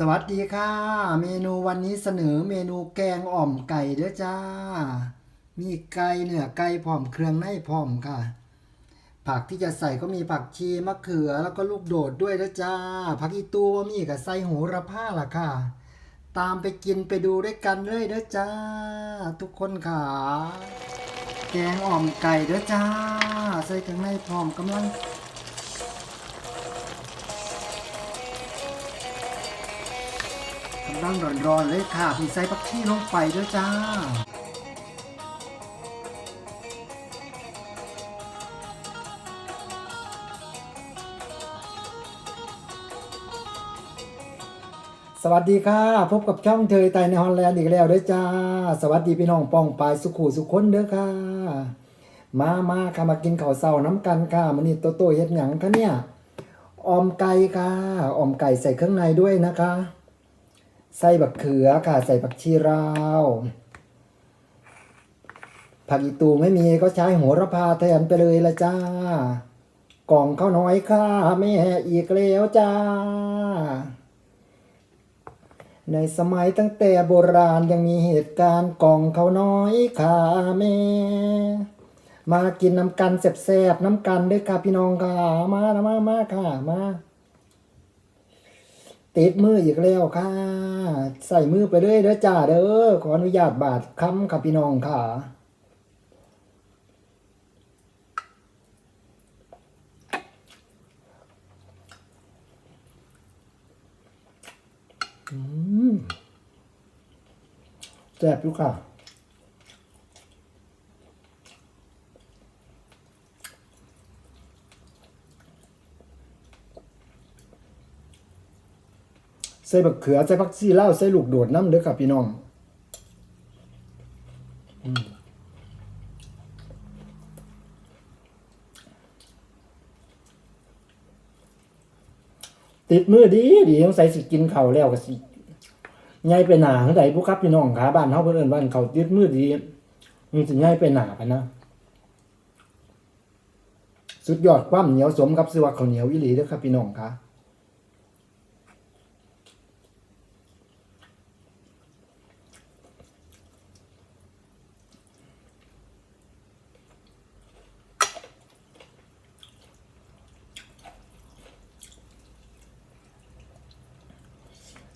สวัสดีค่ะ เมนูวันนี้เสนอเมนูแกงอ่อมไก่เด้อจ้า มีไก่เนื้อไก่พร้อมเครื่องในพร้อมค่ะ ผักที่จะใส่ก็มีผักชีมะเขือแล้วก็ลูกโดดด้วยเด้อจ้า ผักอีตูว่ามีกับใส่โหระพาล่ะค่ะ ตามไปกินไปดูด้วยกันเลยเด้อจ้า ทุกคนค่ะ แกงอ่อมไก่เด้อจ้า ใส่เครื่องในพร้อมกำลังำลังร้อนๆเลยค่ะพี่ใส่ผักชีลงไปด้วยจ้าสวัสดีค่ะ พบกับช่องเทยไตในฮอลแลนด์อีกแล้วเด้อจ้า สวัสดีพี่น้องป้องปายสุขุสุขคนเด้อค่ะ มามาค่ะมากินข้าวเช้าน้ำกันค่ะมันนี่โตโตเฮ็ดหยังคะเนี่ยออมไก่ค่ะออมไก่ใส่เครื่องในด้วยนะคะ ใส่บักเขือค่ะใส่บักชีราวผักอีตูไม่มีก็ใช้โหระพาแทนไปเลยละจ้า กล่องข้าวน้อยค่ะแม่อีกแล้วจ้า ในสมัยตั้งแต่โบราณยังมีเหตุการณ์กล่องข้าวน้อยค่ะแม่ มากินน้ำกันแซ่บๆน้ำกันด้วยค่ะพี่น้องค่ะ มามามาค่ะมา ติดมืออีกแล้วค่ะ ใส่มือไปเรื่อยเด้อจ้าเด้อขออนุญาตบาดคำค่ะพี่น้องค่ะแซ่บอยู่ค่ะ ส่บักเขือใส่ผักซีเลาใส่ลูกโดดน้ำเด้อครับพี่น้องอติดมือดีดีต้องใส่สิกินเข้าแล้วก็สิใหญ่ไปหนาทั้งใดผู้ครับพี่น้องขาบ้านเฮาเพิ่อนบ้านเขาติดมือดีมันสิใหญ่ไปหนาไปนะสุดยอดความเหนียวสมกับสิว่าข้าวเหนียวอีหลีเด้อครับพี่น้องค่ะ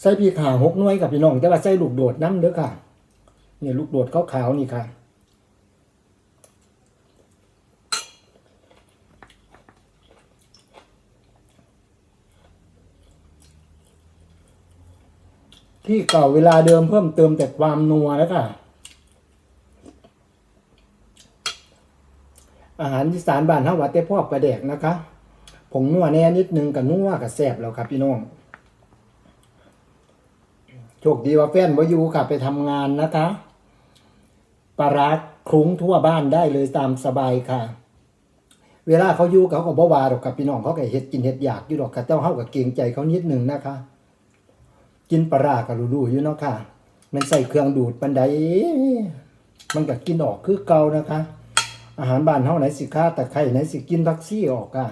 ใส่พี่ขาหกน่วยกับพี่น้อง แต่ว่าใส่ลูกโดดน้ำเด้อค่ะเนี่ยลูกโดดขาวๆนี่ค่ะที่เก่าเวลาเดิมเพิ่มเติมแต่ความนัวแล้วค่ะ อาหารที่สารบ้านเฮาว่าแต่พอกประแดกนะคะ ผงนัวแน่นิดนึงกับนัวกับแซ่บแล้วครับพี่น้อง คดีว่าแฟนว่าอยู่ค่ะไปทำงานนะคะปลาร้าคลุ้งทั่วบ้านได้เลยตามสบายค่ะ เวลาเขาอยู่เขาก็บ่ว่าดอกกับพี่น้องเขาก็เฮ็ดกินเฮ็ดอยากอยู่ดอกค่ะเจ้าเฮาก็เกรงใจเขานิดหนึงนะคะ กินปลาร้าก็รู้ๆอยู่เนาะค่ะ มันใส่เครื่องดูดปันใดมันก็กินออกคือเก่านะคะ อาหารบ้านเฮาไหนสิค่าตะไคร้ไหนสิกินผักชีออกอะ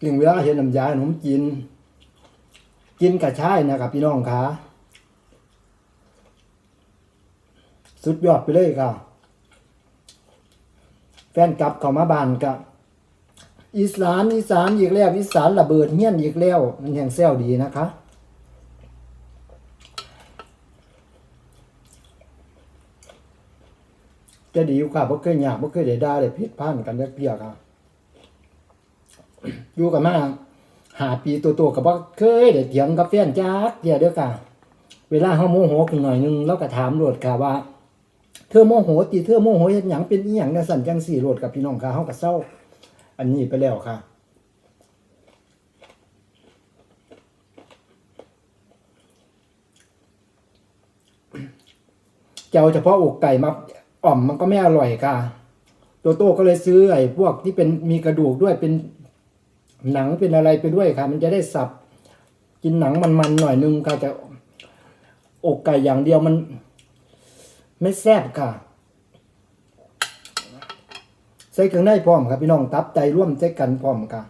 กินเวลาเห็นน้ำยาขนมจีนกินกระชายนะครับพี่น้องคะสุดยอดไปเลยค่ะ แฟนกลับเข้ามาบ้านกับอีสานอีสานอีกแล้วอีสานระเบิดเฮี้ยนอีกแล้ว มันแห่งแซวดีนะคะ จะดีอยู่ค่ะบ่เคยยากบ่เคยได้ด่าได้ผิดพลาดกันจักเพียค่ะ อยู่กันมาหาปีตัวตัวกับว่าเคยได้เถียงกับแฟนจักเดี๋ยวเด้อค่ะเวลาเฮาโมโหขึ้นหน่อยนึงเราก็ถามโหลดค่ะว่า เธอโมโหติเธอโมโหเฮ็ดหยังเป็นอีหยังจังซั่นจังสี่โหลดกับพี่น้องค่ะเฮาก็เศร้า อันนี้ไปแล้วค่ะเจ้าเฉพาะอกไก่มาอ่อมมันก็ไม่อร่อยค่ะ โตโต้ก็เลยซื้อไอ้พวกที่เป็นมีกระดูกด้วยเป็น หนังเป็นอะไรไปด้วยค่ะ มันจะได้สับ กินหนังมันๆหน่อยนึงค่ะแต่อกไก่อย่างเดียวมัน ไม่แซ่บค่ะ ใส่เครื่องในพร้อมครับพี่น้องตับไตร่วมใส่กันพร้อมค่ะ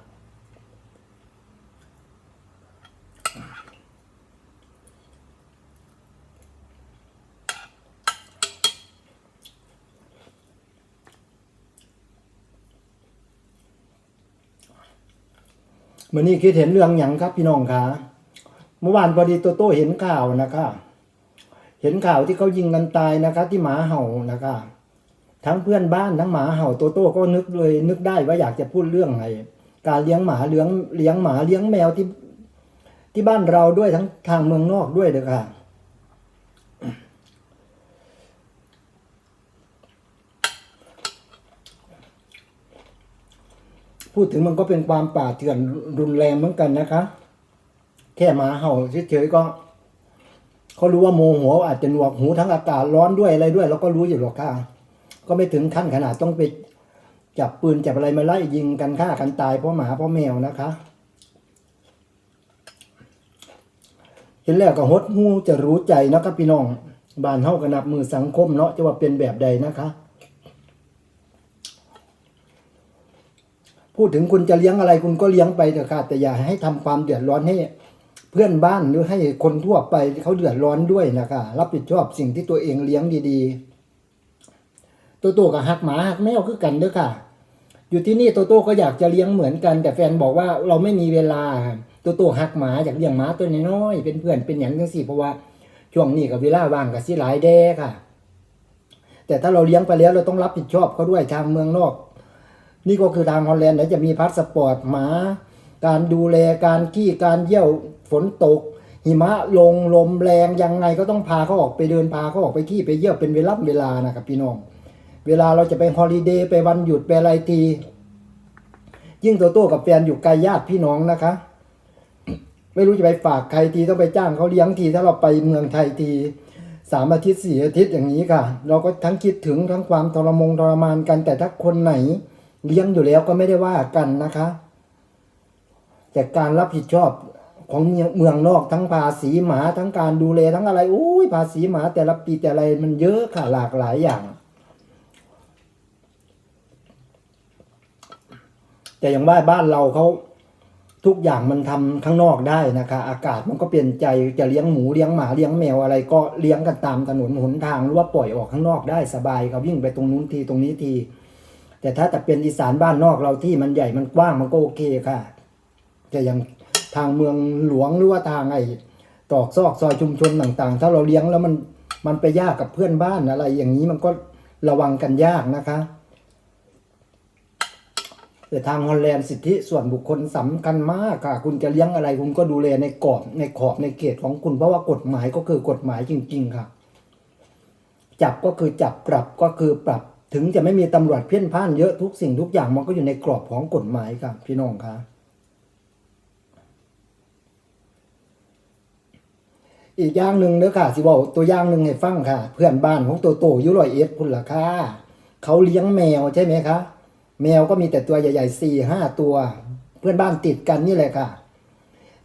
มื่อนี้คิดเห็นเรื่องอย่างครับพี่น้องคะเมื่อวานพอดีโตโต้เห็นข่าวนะคะ เห็นข่าวที่เขายิงกันตายนะคะ ที่หมาเห่านะคะ ทั้งเพื่อนบ้านทั้งหมาเห่าโตโต้ก็นึกเลย นึกได้ว่าอยากจะพูดเรื่องไงการเลี้ยงหมาเลี้ยงเลี้ยงหมาเลี้ยงแมวที่ที่บ้านเราด้วยทั้งทางเมืองนอกด้วยเด้อค่ะ พูดถึงมันก็เป็นความป่าเถื่อนรุนแรงเหมือนกันนะคะ แค่หมาเห่าเฉยๆก็เขารู้ว่าโมโหอาจจะหนวกหูทั้งอากาศร้อนด้วยอะไรด้วยเราก็รู้อยู่หรอกค่ะ ก็ไม่ถึงขั้นขนาดต้องไปจับปืนจับอะไรมาไล่ยิงกันฆ่ากันตายเพราะหมาเพราะแมวนะคะเห็นแล้วก็หดหูจะรู้ใจนะครับพี่น้องบ้านเฮาก็นับมือสังคมเนาะจะว่าเป็นแบบใดนะคะ พูดถึงคุณจะเลี้ยงอะไรคุณก็เลี้ยงไปเถอะค่ะแต่อย่าให้ทำความเดือดร้อนให้ เพื่อนบ้านหรือให้คนทั่วไปเขาเดือดร้อนด้วยนะคะรับผิดชอบสิ่งที่ตัวเองเลี้ยงดีๆ ตัวโตกับหักหมาหักแมวคือกันเด้อค่ะ อยู่ที่นี่โตโต้ก็อยากจะเลี้ยงเหมือนกัน แต่แฟนบอกว่าเราไม่มีเวลาโตโต้หักหมาอยากเลี้ยงหมาตัวน้อยๆเป็นเพื่อนเป็นอย่างจังสี่เพราะว่าช่วงนี้กับเวลาว่างกับสิหลายแด้ค่ะ แต่ถ้าเราเลี้ยงไปแล้วเราต้องรับผิดชอบเขาด้วยทางเมืองนอก นี่ก็คือทางฮอลแลนด์เดี๋ยวจะมีพาสปอร์ตหมา การดูแลการขี้การเยี่ยวฝนตก หิมะลงลมแรงยังไงก็ต้องพาเขาออกไปเดินพาเขาออกไปขี้ไปเยี่ยวเป็นเวลาเวลานะครับพี่น้อง เวลาเราจะไปฮอลิเดย์ไปวันหยุดไปอะไรที ยิ่งโตโต้กับแฟนอยู่ไกลญาติพี่น้องนะคะ ไม่รู้จะไปฝากใครทีต้องไปจ้างเขาเลี้ยงทีถ้าเราไปเมืองไทยทีสามอาทิตย์สี่อาทิตย์อย่างนี้ค่ะ เราก็ทั้งคิดถึงทั้งความทรมงทรมานกันแต่ถ้าคนไหน เลี้ยงอยู่แล้วก็ไม่ได้ว่ากันนะคะ แต่การรับผิดชอบของเมืองนอกทั้งภาษีหมาทั้งการดูแลทั้งอะไรโอ้ยภาษีหมาแต่ละปีแต่อะไรมันเยอะค่ะหลากหลายอย่าง แต่อย่างว่าบ้านเราเขาทุกอย่างมันทำข้างนอกได้นะคะ อากาศมันก็เปลี่ยนใจจะเลี้ยงหมูเลี้ยงหมาเลี้ยงแมวอะไร ก็เลี้ยงกันตามถนนหนทางหรือว่าปล่อยออกข้างนอกได้สบายครับวิ่งไปตรงนู้นทีตรงนี้ที แต่ถ้าแต่เป็นอีสานบ้านนอกเราที่มันใหญ่มันกว้างมันก็โอเคค่ะ แต่อย่างทางเมืองหลวงหรือว่าทางไอ้ตอกซอกซอยชุมชนต่าง ๆ ถ้าเราเลี้ยงแล้วมันมันไปยากกับเพื่อนบ้านอะไร อย่างนี้มันก็ระวังกันยากนะคะแต่ทางฮอลแลนด์สิทธิส่วนบุคคลสำคัญมากค่ะ คุณจะเลี้ยงอะไรคุณก็ดูแลในกรอบในขอบในเขตของคุณเพราะว่ากฎหมายก็คือกฎหมายจริง ๆ ค่ะ จับก็คือจับปรับก็คือปรับ ถึงจะไม่มีตำรวจเพี้ยนพ่านเยอะทุกสิ่งทุกอย่างมันก็อยู่ในกรอบของกฎหมายครับพี่น้องคะอีกอย่างหนึ่งเด้อค่ะสิบอกตัวอย่างหนึ่งให้ฟังค่ะ เพื่อนบ้านของตัวโตอยุรอยเอ็ดพุ่นล่ะค่ะเขาเลี้ยงแมวใช่ไหมคะแมวก็มีแต่ตัวใหญ่ๆสี่ห้าตัว เพื่อนบ้านติดกันนี่แหละค่ะ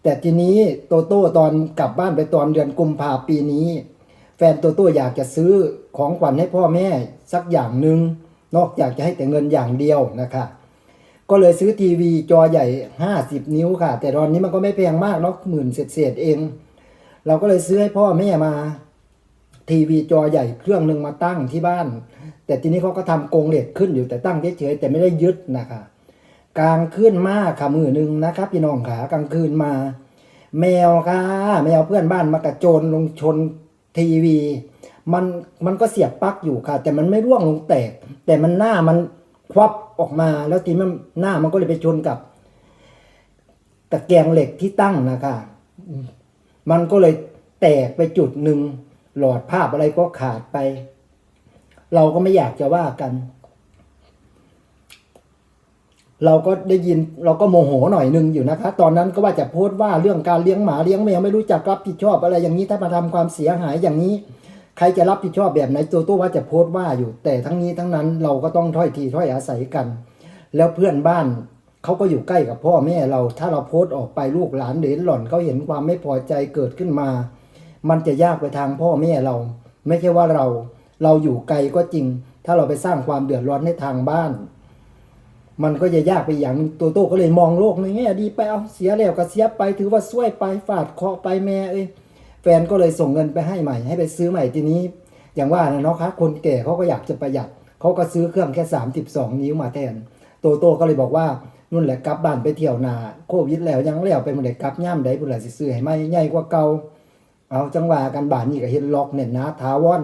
แต่ทีนี้โตโต้ตอนกลับบ้านไปตอนเดือนกุมภาปีนี้ ฟนโตโต้อยากจะซื้อของขวัญให้พ่อแม่สักอย่างหนึ่งนอกจากจะให้แต่เงินอย่างเดียวนะคะก็เลยซื้อทีวีจอใหญ่ 50 นิ้วค่ะ แต่ตอนนี้มันก็ไม่แพงมากเนาะหมื่นเศษเอง เราก็เลยซื้อให้พ่อแม่มา ทีวีจอใหญ่เครื่องหนึ่งมาตั้งที่บ้าน แต่ทีนี้เขาก็ทำกงเหล็กขึ้นอยู่แต่ตั้งเฉยๆแต่ไม่ได้ยึดนะคะกลางคืนมาค่ะมือหนึ่งนะครับพี่น้องขากลางคืนมา แมวค่ะ แมวเพื่อนบ้านมากระโจนลงชน ทีวีมันมันก็เสียบปลั๊กอยู่ค่ะ แต่มันไม่ร่วงลงแตก แต่มันหน้ามันควับออกมาแล้วทีมันหน้ามันก็เลยไปชนกับ ตะแกรงเหล็กที่ตั้งนะคะมันก็เลยแตกไปจุดหนึ่งหลอดภาพอะไรก็ขาดไป เราก็ไม่อยากจะว่ากัน เราก็ได้ยินเราก็โมโหหน่อยหนึงอยู่นะคะ ตอนนั้นก็ว่าจะโพสต์ว่าเรื่องการเลี้ยงหมาเลี้ยงแมวไม่รู้จักรับผิดชอบอะไรอย่างนี้ถ้ามาทำความเสียหายอย่างนี้ ใครจะรับผิดชอบแบบไหนตัวตัวว่าจะโพสต์ว่าอยู่ แต่ทั้งนี้ทั้งนั้นเราก็ต้องถ้อยทีถ้อยอาศัยกัน แล้วเพื่อนบ้านเขาก็อยู่ใกล้กับพ่อแม่เรา ถ้าเราโพสต์ออกไปลูกหลานเด่นหล่อนเขาเห็นความไม่พอใจเกิดขึ้นมา มันจะยากไปทางพ่อแม่เรา ไม่ใช่ว่าเรา เราอยู่ไกลก็จริง ถ้าเราไปสร้างความเดือดร้อนให้ทางบ้าน มันก็จะยากไปอย่างตัวโตก็เลยมองโลกในแง่ดีไปเอาเสียแล้วก็เสียไปถือว่าช่วยไปฟาดเคาะไปแม่เอ้ยแฟนก็เลยส่งเงินไปให้ใหม่ ให้ไปซื้อใหม่ทีนี้ อย่างว่านะเนาะคะคนแก่เขาก็อยากจะประหยัดเขาก็ซื้อเครื่องแค่ 32 นิ้วมาแทน โตโต้ก็เลยบอกว่านู่นแหละกลับบ้านไปเที่ยวนาโควิดแล้วยังแล้วไปบ่ได้กลับย่ามใดพุ่นล่สิซื้อให้ใหม่ใหญ่กว่าเก่าเอาจังหว่ากันบ้านนี้ก็เฮ็ดล็อกแน่นนาถาวร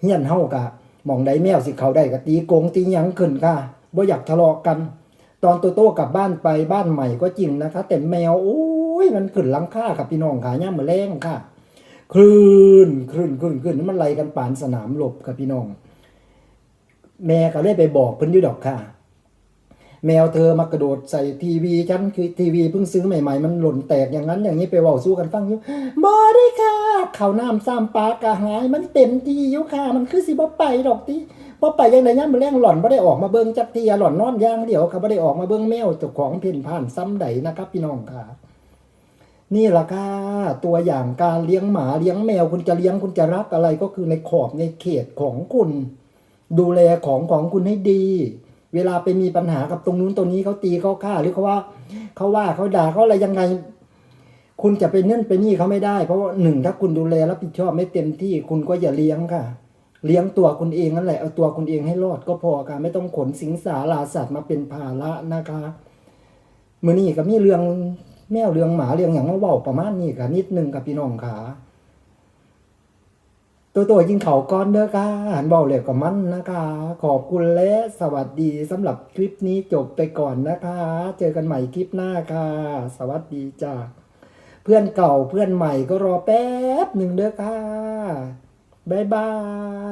เฮียนเฮาก็หม่องใดแมวสิเขาได้ก็ตีกงตียังขึ้นค่ะ บ่อยากทะเลาะกัน ตอนโตโต้กลับบ้านไปบ้านใหม่ก็จริงนะคะ แต่แมวโอ้ยมันขึ้นลังค่ากับพี่น้องขาย่ามมื้อแรงค่ะคลื่นคลื่นคลื่นคลื่นมันไล่กันปานสนามหลบครับพี่น้อง แม่ก็เลยไปบอกเพิ่นอยู่ดอกค่ะ แมวเธอมากระโดดใส่ทีวีฉันคือทีวีเพิ่งซื้อใหม่ๆ มันหล่นแตกอย่างนั้นอย่างนี้ไปว้าสู้กันฟังอยู่บ่ได้ค่ะเขาน้ำซ้ำปากระหาย มันเต็มทีอยู่ค่ะ มันคือสิบ่ไปดอกติบ่ไปยังไดย่ามมื้อแรงหล่อนบ่ได้ออกมาเบิ่งจักเทียหล่อนนอนย่างเดียวค่ะบ่ได้ออกมาเบิ่งแมวเจ้าของเพ่นผ่านซ้ำใดนะครับ พี่น้องค่ะ นี่แหละค่ะตัวอย่างการเลี้ยงหมาเลี้ยงแมวคุณจะเลี้ยงคุณจะรักอะไรก็คือในขอบในเขตของคุณ ดูแลของของคุณให้ดี เวลาไปมีปัญหากับตรงนู้นตรงนี้เขาตีเขาฆ่าหรือเขาว่าเขาว่าเขาด่าเขาอะไรยังไง คุณจะไปเนื่นไปนี่เขาไม่ได้ เพราะว่าหนึ่งถ้าคุณดูแลรับผิดชอบไม่เต็มที่ คุณก็อย่าเลี้ยงค่ะ เลี้ยงตัวคุณเองนั่นแหละเอาตัวคุณเองให้รอดก็พอค่ะไม่ต้องขนสิงสาราสัตว์มาเป็นภาระนะคะมื่อนี้ก็มีเรื่องแมวเรื่องหมาเรื่องอย่างมาเว้าประมาณนี้ค่ะนิดนึงกับพี่น้องค่ะ ตัวตัวยิงเขาก้อนเด้อค่ะหันเบาเหลวกับมันนะคะ ขอบคุณและสวัสดีสำหรับคลิปนี้จบไปก่อนนะคะ เจอกันใหม่คลิปหน้าค่ะ สวัสดีจ้าเพื่อนเก่าเพื่อนใหม่ก็รอแป๊บหนึ่งเด้อค่ะ บ๊ายบา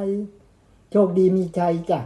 ย โชคดีมีใจจ้ะ